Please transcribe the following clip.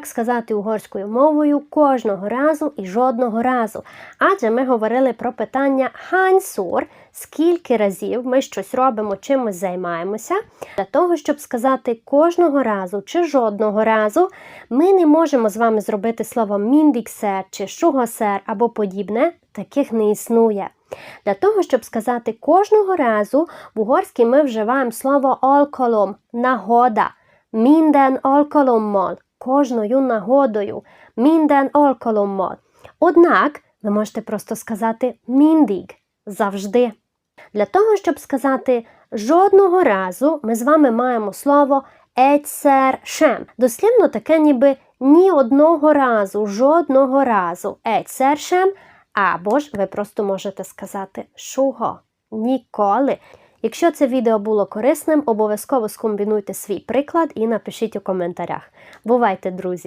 Як сказати угорською мовою кожного разу і жодного разу. Адже ми говорили про питання ханьсур, скільки разів ми щось робимо, чимось займаємося. Для того, щоб сказати кожного разу чи жодного разу, ми не можемо з вами зробити слово міндіксер чи шугосер або подібне, таких не існує. Для того, щоб сказати кожного разу, в угорській ми вживаємо слово олколом нагода. Minden alkalommal, кожною нагодою, minden alkalommal. Однак ви можете просто сказати mindig, завжди. Для того, щоб сказати жодного разу, ми з вами маємо слово egyszer sem. Дослівно таке ніби ні одного разу, жодного разу egyszer або ж ви просто можете сказати шуго, ніколи. Якщо це відео було корисним, обов'язково скомбінуйте свій приклад і напишіть у коментарях. Бувайте, друзі!